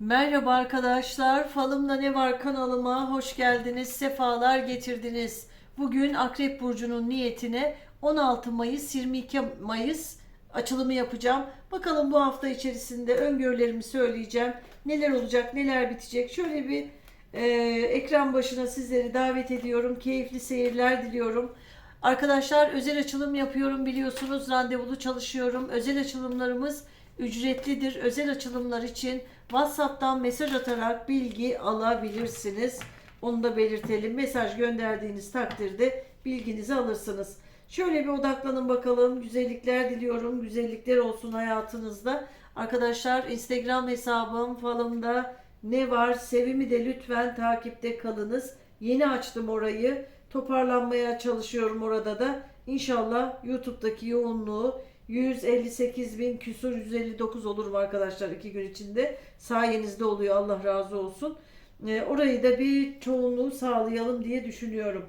Merhaba arkadaşlar. Falımda ne var kanalıma hoş geldiniz. Sefalar getirdiniz. Bugün Akrep Burcu'nun niyetine 16 Mayıs 22 Mayıs açılımı yapacağım. Bakalım bu hafta içerisinde öngörülerimi söyleyeceğim. Neler olacak, neler bitecek. Şöyle bir e, ekran başına sizleri davet ediyorum. Keyifli seyirler diliyorum. Arkadaşlar özel açılım yapıyorum biliyorsunuz. Randevulu çalışıyorum. Özel açılımlarımız ücretlidir. Özel açılımlar için WhatsApp'tan mesaj atarak bilgi alabilirsiniz. Onu da belirtelim. Mesaj gönderdiğiniz takdirde bilginizi alırsınız. Şöyle bir odaklanın bakalım. Güzellikler diliyorum. Güzellikler olsun hayatınızda. Arkadaşlar Instagram hesabım falımda ne var? Sevimi de lütfen takipte kalınız. Yeni açtım orayı. Toparlanmaya çalışıyorum orada da. İnşallah YouTube'daki yoğunluğu 158 bin küsur 159 olur mu arkadaşlar iki gün içinde. Sayenizde oluyor Allah razı olsun. Ee, orayı da bir çoğunluğu sağlayalım diye düşünüyorum.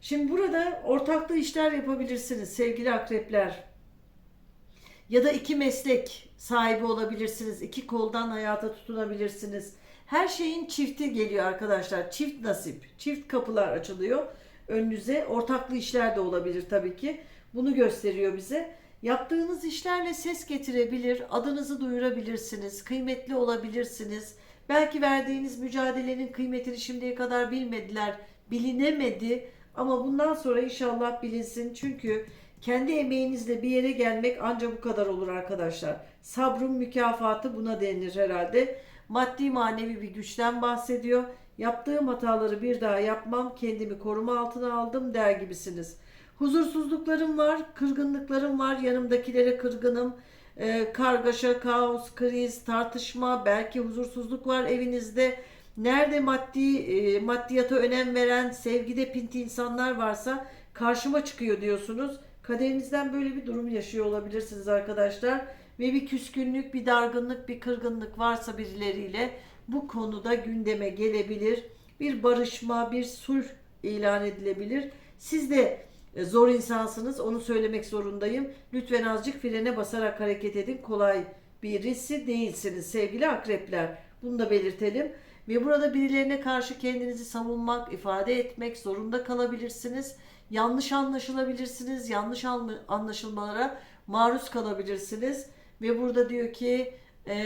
Şimdi burada ortaklı işler yapabilirsiniz sevgili akrepler. Ya da iki meslek sahibi olabilirsiniz. iki koldan hayata tutunabilirsiniz. Her şeyin çifti geliyor arkadaşlar. Çift nasip, çift kapılar açılıyor önünüze. Ortaklı işler de olabilir tabii ki. Bunu gösteriyor bize. Yaptığınız işlerle ses getirebilir, adınızı duyurabilirsiniz, kıymetli olabilirsiniz. Belki verdiğiniz mücadelenin kıymetini şimdiye kadar bilmediler, bilinemedi ama bundan sonra inşallah bilinsin. Çünkü kendi emeğinizle bir yere gelmek ancak bu kadar olur arkadaşlar. Sabrın mükafatı buna denir herhalde. Maddi manevi bir güçten bahsediyor. Yaptığım hataları bir daha yapmam, kendimi koruma altına aldım der gibisiniz. Huzursuzluklarım var, kırgınlıklarım var, yanımdakilere kırgınım. Ee, kargaşa, kaos, kriz, tartışma, belki huzursuzluk var evinizde. Nerede maddi e, maddiyata önem veren, sevgide pinti insanlar varsa karşıma çıkıyor diyorsunuz. Kaderinizden böyle bir durum yaşıyor olabilirsiniz arkadaşlar. Ve bir küskünlük, bir dargınlık, bir kırgınlık varsa birileriyle bu konuda gündeme gelebilir. Bir barışma, bir sulh ilan edilebilir. Siz de e, zor insansınız. Onu söylemek zorundayım. Lütfen azıcık frene basarak hareket edin. Kolay birisi değilsiniz sevgili akrepler. Bunu da belirtelim. Ve burada birilerine karşı kendinizi savunmak, ifade etmek zorunda kalabilirsiniz. Yanlış anlaşılabilirsiniz. Yanlış anla- anlaşılmalara maruz kalabilirsiniz. Ve burada diyor ki e,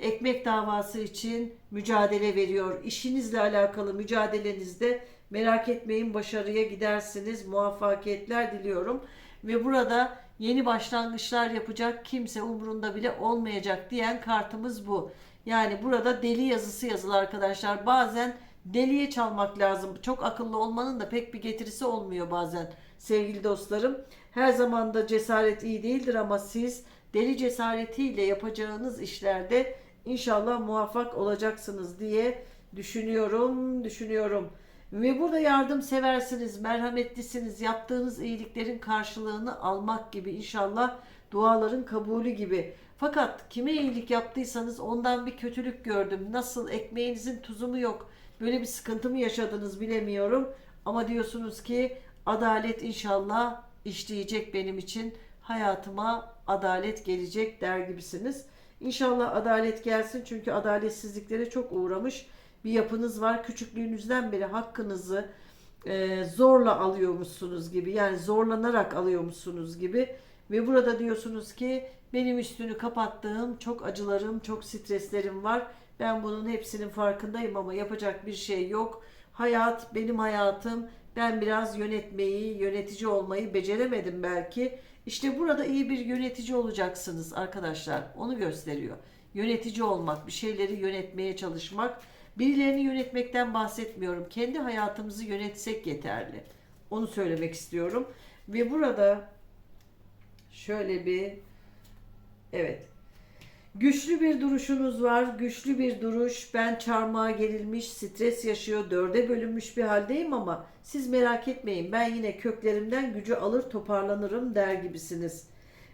ekmek davası için mücadele veriyor. İşinizle alakalı mücadelenizde merak etmeyin başarıya gidersiniz. Muvaffakiyetler diliyorum. Ve burada yeni başlangıçlar yapacak kimse umurunda bile olmayacak diyen kartımız bu. Yani burada deli yazısı yazılı arkadaşlar. Bazen deliye çalmak lazım. Çok akıllı olmanın da pek bir getirisi olmuyor bazen sevgili dostlarım. Her zaman da cesaret iyi değildir ama siz deli cesaretiyle yapacağınız işlerde inşallah muvaffak olacaksınız diye düşünüyorum, düşünüyorum. Ve burada yardım seversiniz, merhametlisiniz. Yaptığınız iyiliklerin karşılığını almak gibi inşallah duaların kabulü gibi. Fakat kime iyilik yaptıysanız ondan bir kötülük gördüm. Nasıl ekmeğinizin tuzu mu yok? Böyle bir sıkıntı mı yaşadınız bilemiyorum. Ama diyorsunuz ki adalet inşallah işleyecek benim için. Hayatıma adalet gelecek der gibisiniz. İnşallah adalet gelsin çünkü adaletsizliklere çok uğramış bir yapınız var. Küçüklüğünüzden beri hakkınızı e, zorla alıyormuşsunuz gibi yani zorlanarak alıyormuşsunuz gibi ve burada diyorsunuz ki benim üstünü kapattığım çok acılarım, çok streslerim var. Ben bunun hepsinin farkındayım ama yapacak bir şey yok. Hayat benim hayatım. Ben biraz yönetmeyi, yönetici olmayı beceremedim belki. İşte burada iyi bir yönetici olacaksınız arkadaşlar. Onu gösteriyor. Yönetici olmak, bir şeyleri yönetmeye çalışmak. Birilerini yönetmekten bahsetmiyorum. Kendi hayatımızı yönetsek yeterli. Onu söylemek istiyorum. Ve burada şöyle bir evet Güçlü bir duruşunuz var. Güçlü bir duruş. Ben çarmıha gerilmiş, stres yaşıyor, dörde bölünmüş bir haldeyim ama siz merak etmeyin. Ben yine köklerimden gücü alır toparlanırım der gibisiniz.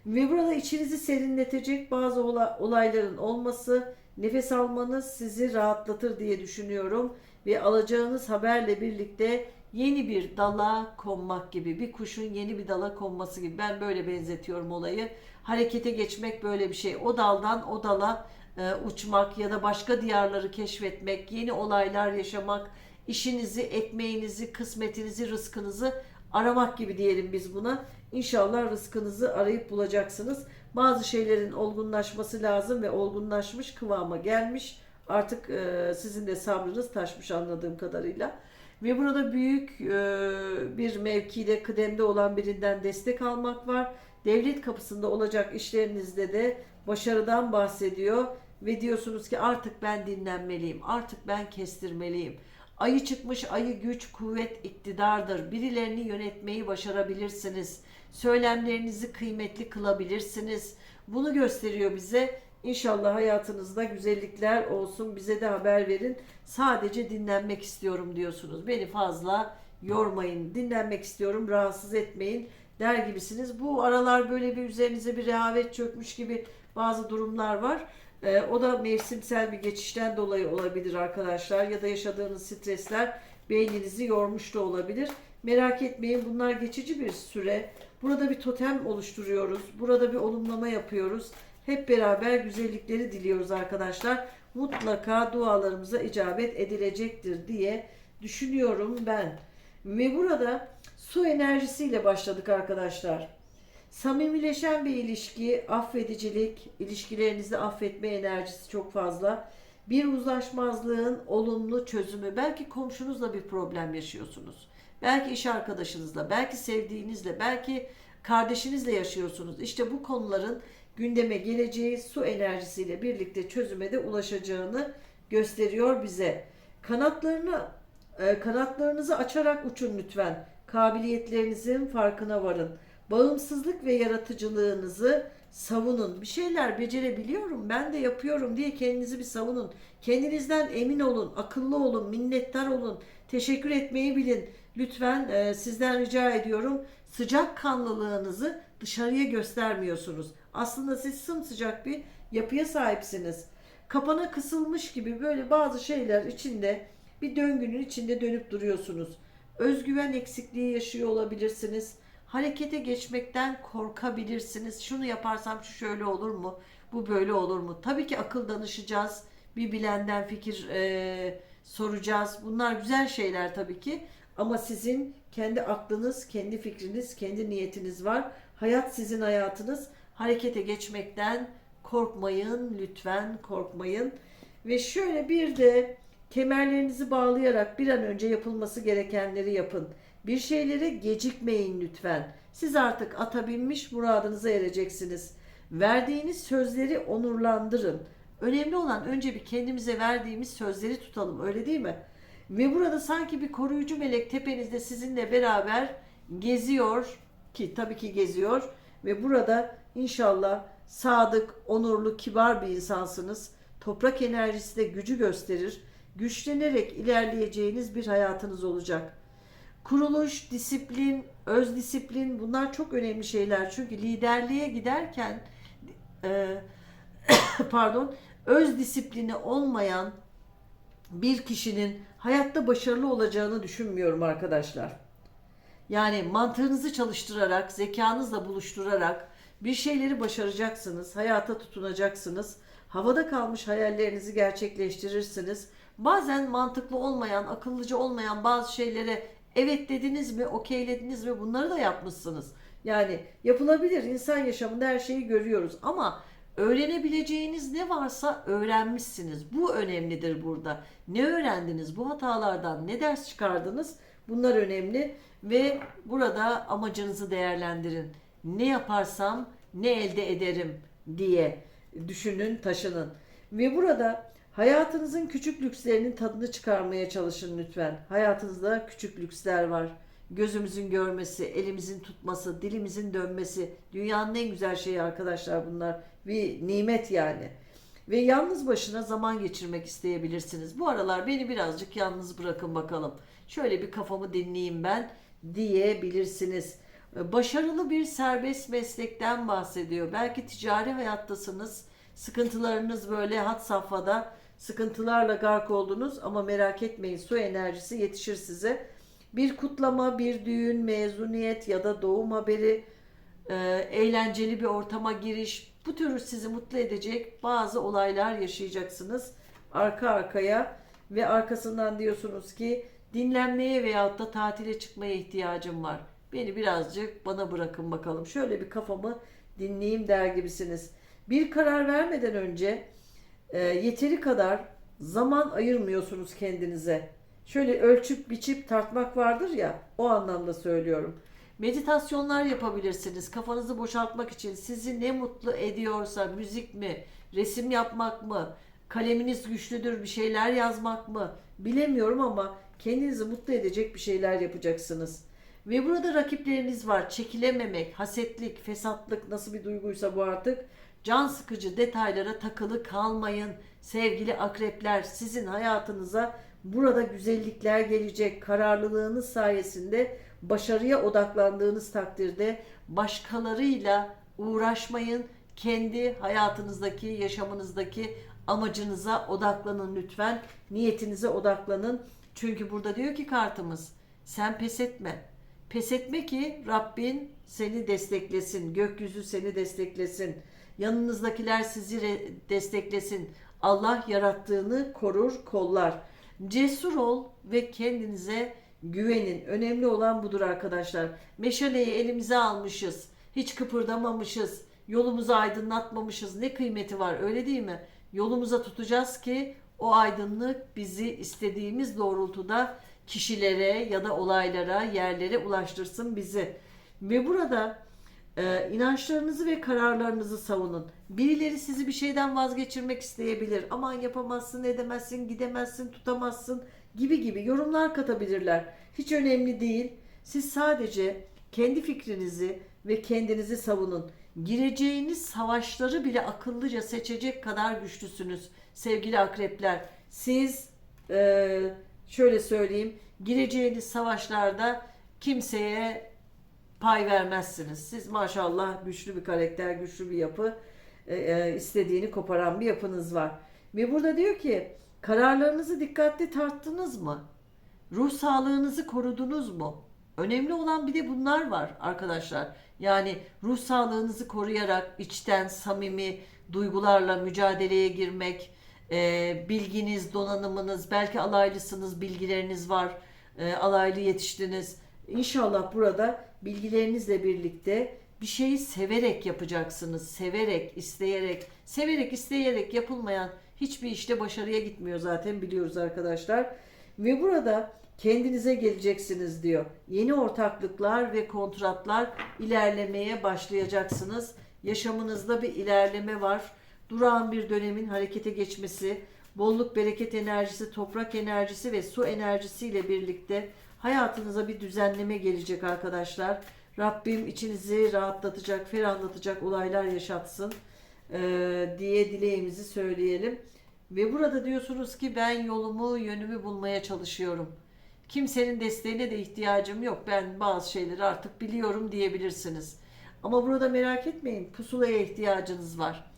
Ve burada içinizi serinletecek bazı ola- olayların olması, nefes almanız sizi rahatlatır diye düşünüyorum. Ve alacağınız haberle birlikte yeni bir dala konmak gibi, bir kuşun yeni bir dala konması gibi. Ben böyle benzetiyorum olayı. Harekete geçmek böyle bir şey. O daldan o dala e, uçmak ya da başka diyarları keşfetmek, yeni olaylar yaşamak, işinizi, ekmeğinizi, kısmetinizi, rızkınızı aramak gibi diyelim biz buna. İnşallah rızkınızı arayıp bulacaksınız. Bazı şeylerin olgunlaşması lazım ve olgunlaşmış kıvama gelmiş. Artık e, sizin de sabrınız taşmış anladığım kadarıyla. Ve burada büyük e, bir mevkide, kıdemde olan birinden destek almak var. Devlet kapısında olacak işlerinizde de başarıdan bahsediyor. Ve diyorsunuz ki artık ben dinlenmeliyim, artık ben kestirmeliyim. Ayı çıkmış, ayı güç, kuvvet, iktidardır. Birilerini yönetmeyi başarabilirsiniz. Söylemlerinizi kıymetli kılabilirsiniz. Bunu gösteriyor bize. İnşallah hayatınızda güzellikler olsun. Bize de haber verin. Sadece dinlenmek istiyorum diyorsunuz. Beni fazla yormayın. Dinlenmek istiyorum, rahatsız etmeyin der gibisiniz. Bu aralar böyle bir üzerinize bir rehavet çökmüş gibi bazı durumlar var. Ee, o da mevsimsel bir geçişten dolayı olabilir arkadaşlar ya da yaşadığınız stresler beyninizi yormuş da olabilir. Merak etmeyin bunlar geçici bir süre. Burada bir totem oluşturuyoruz. Burada bir olumlama yapıyoruz. Hep beraber güzellikleri diliyoruz arkadaşlar. Mutlaka dualarımıza icabet edilecektir diye düşünüyorum ben. Ve burada su enerjisiyle başladık arkadaşlar. Samimileşen bir ilişki, affedicilik, ilişkilerinizde affetme enerjisi çok fazla. Bir uzlaşmazlığın olumlu çözümü. Belki komşunuzla bir problem yaşıyorsunuz. Belki iş arkadaşınızla, belki sevdiğinizle, belki kardeşinizle yaşıyorsunuz. İşte bu konuların gündeme geleceği su enerjisiyle birlikte çözüme de ulaşacağını gösteriyor bize. Kanatlarını e, kanatlarınızı açarak uçun lütfen. Kabiliyetlerinizin farkına varın. Bağımsızlık ve yaratıcılığınızı savunun. Bir şeyler becerebiliyorum, ben de yapıyorum diye kendinizi bir savunun. Kendinizden emin olun, akıllı olun, minnettar olun. Teşekkür etmeyi bilin. Lütfen e, sizden rica ediyorum. Sıcak kanlılığınızı dışarıya göstermiyorsunuz. Aslında siz sımsıcak bir yapıya sahipsiniz. Kapana kısılmış gibi böyle bazı şeyler içinde bir döngünün içinde dönüp duruyorsunuz. Özgüven eksikliği yaşıyor olabilirsiniz. Harekete geçmekten korkabilirsiniz. Şunu yaparsam şu şöyle olur mu? Bu böyle olur mu? Tabii ki akıl danışacağız. Bir bilenden fikir e, soracağız. Bunlar güzel şeyler tabii ki. Ama sizin kendi aklınız, kendi fikriniz, kendi niyetiniz var. Hayat sizin hayatınız. Harekete geçmekten korkmayın. Lütfen korkmayın. Ve şöyle bir de kemerlerinizi bağlayarak bir an önce yapılması gerekenleri yapın. Bir şeylere gecikmeyin lütfen. Siz artık ata binmiş muradınıza ereceksiniz. Verdiğiniz sözleri onurlandırın. Önemli olan önce bir kendimize verdiğimiz sözleri tutalım öyle değil mi? Ve burada sanki bir koruyucu melek tepenizde sizinle beraber geziyor ki tabii ki geziyor ve burada inşallah sadık, onurlu, kibar bir insansınız. Toprak enerjisi de gücü gösterir. Güçlenerek ilerleyeceğiniz bir hayatınız olacak. Kuruluş, disiplin, öz disiplin bunlar çok önemli şeyler. Çünkü liderliğe giderken e, pardon öz disiplini olmayan bir kişinin hayatta başarılı olacağını düşünmüyorum arkadaşlar. Yani mantığınızı çalıştırarak, zekanızla buluşturarak bir şeyleri başaracaksınız, hayata tutunacaksınız. Havada kalmış hayallerinizi gerçekleştirirsiniz. Bazen mantıklı olmayan, akıllıca olmayan bazı şeylere evet dediniz mi, okeylediniz mi bunları da yapmışsınız. Yani yapılabilir. İnsan yaşamında her şeyi görüyoruz ama öğrenebileceğiniz ne varsa öğrenmişsiniz. Bu önemlidir burada. Ne öğrendiniz? Bu hatalardan ne ders çıkardınız? Bunlar önemli ve burada amacınızı değerlendirin. Ne yaparsam ne elde ederim diye düşünün, taşının. Ve burada hayatınızın küçük lükslerinin tadını çıkarmaya çalışın lütfen. Hayatınızda küçük lüksler var. Gözümüzün görmesi, elimizin tutması, dilimizin dönmesi. Dünyanın en güzel şeyi arkadaşlar bunlar. Bir nimet yani. Ve yalnız başına zaman geçirmek isteyebilirsiniz. Bu aralar beni birazcık yalnız bırakın bakalım. Şöyle bir kafamı dinleyeyim ben diyebilirsiniz. Başarılı bir serbest meslekten bahsediyor. Belki ticari hayattasınız. Sıkıntılarınız böyle hat safhada sıkıntılarla gark oldunuz ama merak etmeyin su enerjisi yetişir size. Bir kutlama, bir düğün, mezuniyet ya da doğum haberi, e, eğlenceli bir ortama giriş, Bu tür sizi mutlu edecek bazı olaylar yaşayacaksınız arka arkaya ve arkasından diyorsunuz ki dinlenmeye veyahut da tatile çıkmaya ihtiyacım var. Beni birazcık bana bırakın bakalım. Şöyle bir kafamı dinleyeyim der gibisiniz. Bir karar vermeden önce e, yeteri kadar zaman ayırmıyorsunuz kendinize. Şöyle ölçüp biçip tartmak vardır ya o anlamda söylüyorum. Meditasyonlar yapabilirsiniz. Kafanızı boşaltmak için sizi ne mutlu ediyorsa müzik mi, resim yapmak mı, kaleminiz güçlüdür bir şeyler yazmak mı bilemiyorum ama kendinizi mutlu edecek bir şeyler yapacaksınız. Ve burada rakipleriniz var. Çekilememek, hasetlik, fesatlık nasıl bir duyguysa bu artık. Can sıkıcı detaylara takılı kalmayın. Sevgili akrepler sizin hayatınıza burada güzellikler gelecek. Kararlılığınız sayesinde başarıya odaklandığınız takdirde başkalarıyla uğraşmayın. Kendi hayatınızdaki, yaşamınızdaki amacınıza odaklanın lütfen. Niyetinize odaklanın. Çünkü burada diyor ki kartımız sen pes etme. Pes etme ki Rabbin seni desteklesin. Gökyüzü seni desteklesin. Yanınızdakiler sizi desteklesin. Allah yarattığını korur, kollar. Cesur ol ve kendinize güvenin. Önemli olan budur arkadaşlar. Meşaleyi elimize almışız. Hiç kıpırdamamışız. Yolumuzu aydınlatmamışız. Ne kıymeti var öyle değil mi? Yolumuza tutacağız ki o aydınlık bizi istediğimiz doğrultuda kişilere ya da olaylara, yerlere ulaştırsın bizi. Ve burada e, inançlarınızı ve kararlarınızı savunun. Birileri sizi bir şeyden vazgeçirmek isteyebilir. Aman yapamazsın, edemezsin, gidemezsin, tutamazsın gibi gibi yorumlar katabilirler. Hiç önemli değil. Siz sadece kendi fikrinizi ve kendinizi savunun. Gireceğiniz savaşları bile akıllıca seçecek kadar güçlüsünüz sevgili akrepler. Siz e, şöyle söyleyeyim gireceğiniz savaşlarda kimseye pay vermezsiniz. Siz maşallah güçlü bir karakter, güçlü bir yapı, e, e, istediğini koparan bir yapınız var. Ve burada diyor ki kararlarınızı dikkatli tarttınız mı? Ruh sağlığınızı korudunuz mu? Önemli olan bir de bunlar var arkadaşlar. Yani ruh sağlığınızı koruyarak içten samimi duygularla mücadeleye girmek, e, bilginiz, donanımınız, belki alaylısınız, bilgileriniz var, e, alaylı yetiştiniz. İnşallah burada bilgilerinizle birlikte bir şeyi severek yapacaksınız. Severek, isteyerek, severek, isteyerek yapılmayan hiçbir işte başarıya gitmiyor zaten biliyoruz arkadaşlar. Ve burada kendinize geleceksiniz diyor. Yeni ortaklıklar ve kontratlar ilerlemeye başlayacaksınız. Yaşamınızda bir ilerleme var. Durağan bir dönemin harekete geçmesi, bolluk bereket enerjisi, toprak enerjisi ve su enerjisiyle birlikte hayatınıza bir düzenleme gelecek arkadaşlar. Rabbim içinizi rahatlatacak, ferahlatacak olaylar yaşatsın eee, diye dileğimizi söyleyelim. Ve burada diyorsunuz ki ben yolumu, yönümü bulmaya çalışıyorum. Kimsenin desteğine de ihtiyacım yok. Ben bazı şeyleri artık biliyorum diyebilirsiniz. Ama burada merak etmeyin. Pusulaya ihtiyacınız var.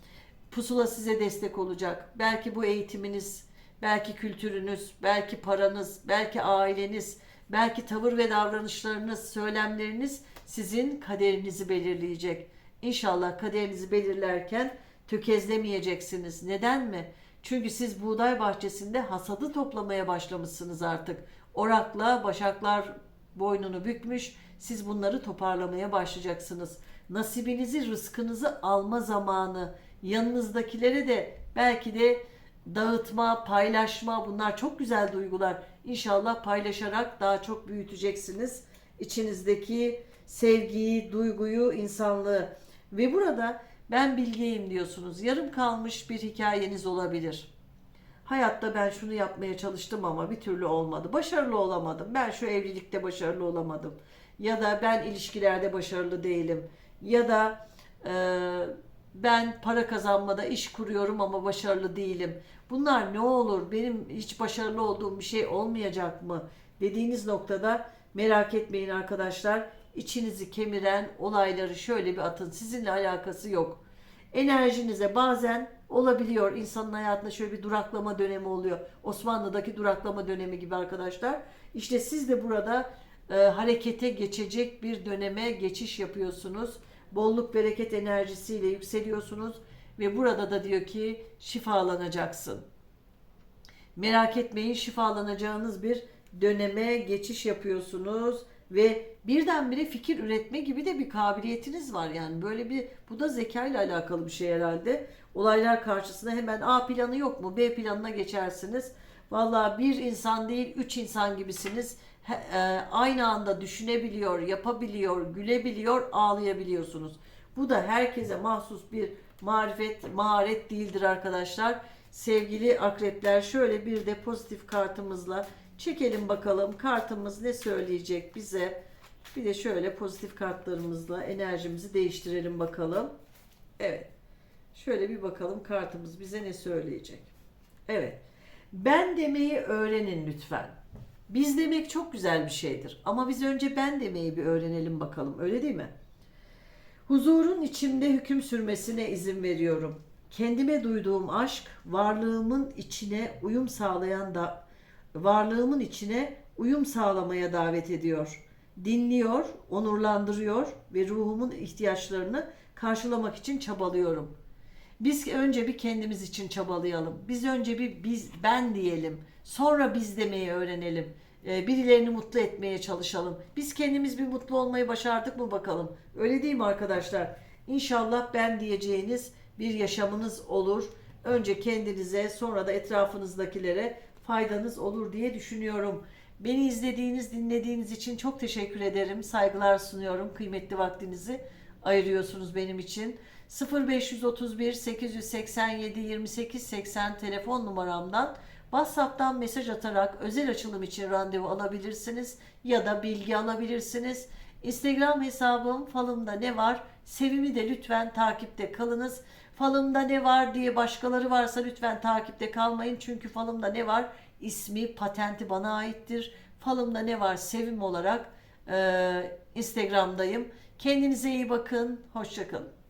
Pusula size destek olacak. Belki bu eğitiminiz, belki kültürünüz, belki paranız, belki aileniz, belki tavır ve davranışlarınız, söylemleriniz sizin kaderinizi belirleyecek. İnşallah kaderinizi belirlerken tökezlemeyeceksiniz. Neden mi? Çünkü siz buğday bahçesinde hasadı toplamaya başlamışsınız artık. Orakla başaklar boynunu bükmüş. Siz bunları toparlamaya başlayacaksınız. Nasibinizi, rızkınızı alma zamanı. Yanınızdakilere de belki de dağıtma, paylaşma bunlar çok güzel duygular. İnşallah paylaşarak daha çok büyüteceksiniz. İçinizdeki sevgiyi, duyguyu, insanlığı. Ve burada ben bilgeyim diyorsunuz. Yarım kalmış bir hikayeniz olabilir. Hayatta ben şunu yapmaya çalıştım ama bir türlü olmadı. Başarılı olamadım. Ben şu evlilikte başarılı olamadım. Ya da ben ilişkilerde başarılı değilim. Ya da e, ben para kazanmada iş kuruyorum ama başarılı değilim. Bunlar ne olur? Benim hiç başarılı olduğum bir şey olmayacak mı? Dediğiniz noktada merak etmeyin arkadaşlar. İçinizi kemiren olayları şöyle bir atın. Sizinle alakası yok enerjinize bazen olabiliyor insanın hayatında şöyle bir duraklama dönemi oluyor. Osmanlı'daki duraklama dönemi gibi arkadaşlar. İşte siz de burada e, harekete geçecek bir döneme geçiş yapıyorsunuz. bolluk bereket enerjisiyle yükseliyorsunuz ve burada da diyor ki şifalanacaksın. Merak etmeyin şifalanacağınız bir döneme geçiş yapıyorsunuz ve birdenbire fikir üretme gibi de bir kabiliyetiniz var yani böyle bir bu da zeka ile alakalı bir şey herhalde. Olaylar karşısında hemen A planı yok mu B planına geçersiniz. Vallahi bir insan değil üç insan gibisiniz. He- e, aynı anda düşünebiliyor, yapabiliyor, gülebiliyor, ağlayabiliyorsunuz. Bu da herkese mahsus bir marifet, maharet değildir arkadaşlar. Sevgili akrepler şöyle bir de pozitif kartımızla çekelim bakalım kartımız ne söyleyecek bize. Bir de şöyle pozitif kartlarımızla enerjimizi değiştirelim bakalım. Evet. Şöyle bir bakalım kartımız bize ne söyleyecek. Evet. Ben demeyi öğrenin lütfen. Biz demek çok güzel bir şeydir. Ama biz önce ben demeyi bir öğrenelim bakalım. Öyle değil mi? Huzurun içimde hüküm sürmesine izin veriyorum. Kendime duyduğum aşk varlığımın içine uyum sağlayan da varlığımın içine uyum sağlamaya davet ediyor. Dinliyor, onurlandırıyor ve ruhumun ihtiyaçlarını karşılamak için çabalıyorum. Biz önce bir kendimiz için çabalayalım. Biz önce bir biz ben diyelim. Sonra biz demeyi öğrenelim. Ee, birilerini mutlu etmeye çalışalım. Biz kendimiz bir mutlu olmayı başardık mı bakalım. Öyle değil mi arkadaşlar? İnşallah ben diyeceğiniz bir yaşamınız olur. Önce kendinize sonra da etrafınızdakilere faydanız olur diye düşünüyorum. Beni izlediğiniz, dinlediğiniz için çok teşekkür ederim. Saygılar sunuyorum. Kıymetli vaktinizi ayırıyorsunuz benim için. 0531 887 28 80 telefon numaramdan WhatsApp'tan mesaj atarak özel açılım için randevu alabilirsiniz ya da bilgi alabilirsiniz. Instagram hesabım falımda ne var? Sevimi de lütfen takipte kalınız. Falımda ne var diye başkaları varsa lütfen takipte kalmayın. Çünkü falımda ne var? İsmi, patenti bana aittir. Falımda ne var? Sevim olarak e, Instagram'dayım. Kendinize iyi bakın. Hoşçakalın.